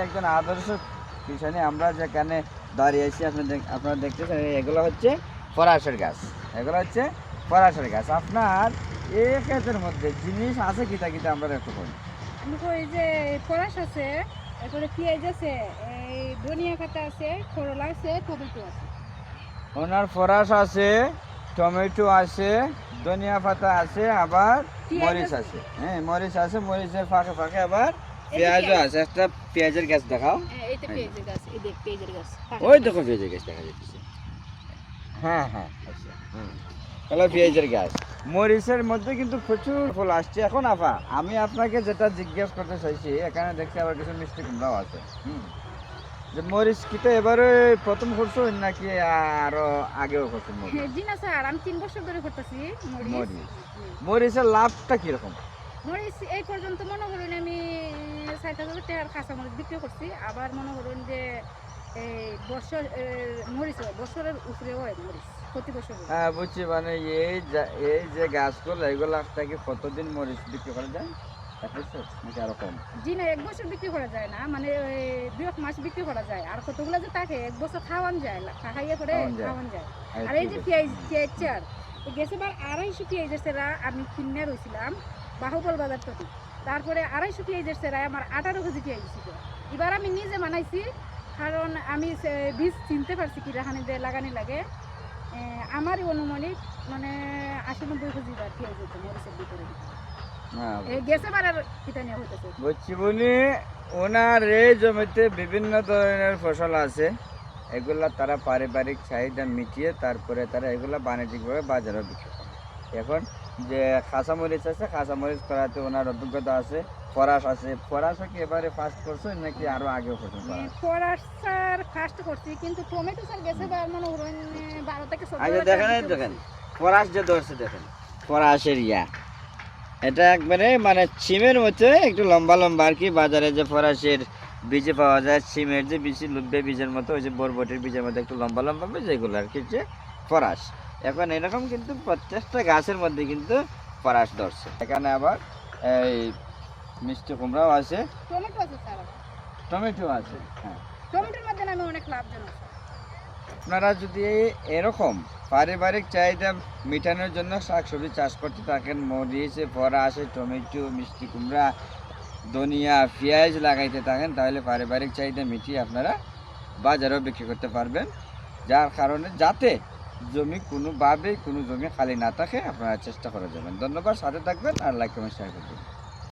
একজন আদর্শ পিছনে আমরা যেখানে দাঁড়িয়েছি আপনি দেখ- আপনারা দেখতেছেন এগুলো হচ্ছে ফরাসের গাছ। এগুলো হচ্ছে ফরাসের গাছ। আপনার এই ক্ষেতের মধ্যে জিনিস আছে কিতা কিতা আমরা একটু করি যে ফরাস আছে এরপরে পেঁয়াজ আছে এই ধনিয়া পাতা আছে করলা আছে টমেটো আছে। ওনার ফরাস আছে টমেটো আছে ধনিয়া পাতা আছে আবার মরিচ। আছে। হ্যাঁ মরিচ আছে মরিচের ফাঁকে ফাঁকে আবার পেঁয়াজও আছে একটা পেঁয়াজের গাছ দেখাও। গাছ ওই দেখো পেঁয়াজের গাছ দেখা যাচ্ছে। হ্যাঁ হ্যাঁ আচ্ছা হুম। হলো পেঁয়াজের গাছ। মরিচের মধ্যে কিন্তু প্রচুর ফল আসছে। এখন আফা আমি আপনাকে যেটা জিজ্ঞেস করতে চাইছি এখানে দেখছি আবার কিছু মিষ্টি কুমড়াও আছে হুম। যে মরিচ কি তো এবারে প্রথম করছ নাকি আরও আগেও করছ জি না স্যার আমি তিন বছর ধরে করতেছি মরিচ। মরিচের লাভটা কীরকম? মরিচ এই পর্যন্ত মনে করুন আমি ষাট হাজার টাকার কাঁচা মরিচ বিক্রি করছি। আবার মনে করুন যে এই বছর মরিচ হয় বছরের উপরে হয় মরিচ প্রতি বছর হ্যাঁ বুঝছি মানে এই এই যে গাছগুলো এগুলো থেকে কতদিন মরিচ বিক্রি করা যায়? এক বছর নাকি আরও কম? জি না এক বছর বিক্রি করা যায় না মানে মাস বিক্রি করা যায়। আর কতগুলো যে থাকে এক বছর খাওয়ান যায় খাইয়ে করে খাওয়ান যায়। এই আর এই যে। পেঁয়াজ পেঁয়াজ চার গেছে বার আড়াইশো পেঁয়াজের সেরা আমি কিনে রয়েছিলাম বাহুবল বাজার থেকে। তারপরে আড়াইশো পেঁয়াজের সেরায় আমার আঠারো কেজি পেঁয়াজ ছিল। এবার আমি নিজে বানাইছি কারণ আমি বীজ চিনতে পারছি কি দিয়ে লাগানি লাগে। আমারই অনুমানিক মানে আশি নব্বই কেজি বার পেঁয়াজ হতো মরিচের ভিতরে গেছে বার আর কিটা নিয়ে হইতেছে? বুঝছি বলি ওনার এই জমিতে বিভিন্ন ধরনের ফসল আছে। এগুলা তারা পারিবারিক চাহিদা মিটিয়ে তারপরে তারা এগুলা বাণিজ্যিকভাবে বাজারে বিক্রি করে। এখন যে কাঁচামরিচ আছে কাঁচামরিচ করাতে ওনার অভিজ্ঞতা আছে। ফরাস আছে। ফরাসও কি এবারে ফার্স্ট করছেন নাকি আরও আগেও করছেন ফরাস? স্যার ফার্স্ট করছি কিন্তু টমেটো স্যার গেছে বার মনে এ, বারো থেকে চোদ্দ আচ্ছা দেখেন দেখেন ফরাস যে ধরছে দেখেন ফরাসের ইয়া। এটা একবারে মানে সিমের মতো একটু লম্বা লম্বা আর কি বাজারে যে ফরাসের বীজে পাওয়া যায় সিমের যে বীজ লুব্বে বীজের মতো ওই যে বরবটির বীজের মতো একটু লম্বা লম্বা বীজ এগুলো আর কি যে ফরাস। এখন এরকম কিন্তু প্রত্যেকটা গাছের মধ্যে কিন্তু পরাশ ধরছে। এখানে আবার এই মিষ্টি কুমড়াও আছে। টমেটো আছে স্যার টমেটো আছে হ্যাঁ। টমেটোর মধ্যে আমি অনেক লাভজনক আপনারা যদি এরকম পারিবারিক চাহিদা মেটানোর জন্য শাকসবজি চাষ করতে থাকেন মরিচ ফরা আসে টমেটো মিষ্টি কুমড়া ধনিয়া পেঁয়াজ লাগাইতে থাকেন তাহলে পারিবারিক চাহিদা মিটিয়ে আপনারা বাজারেও বিক্রি করতে পারবেন। যার কারণে যাতে জমি কোনোভাবেই কোনো জমি খালি না থাকে, আপনারা চেষ্টা করে যাবেন। ধন্যবাদ, সাথে থাকবেন আর লাইক কমেন্ট শেয়ার করবেন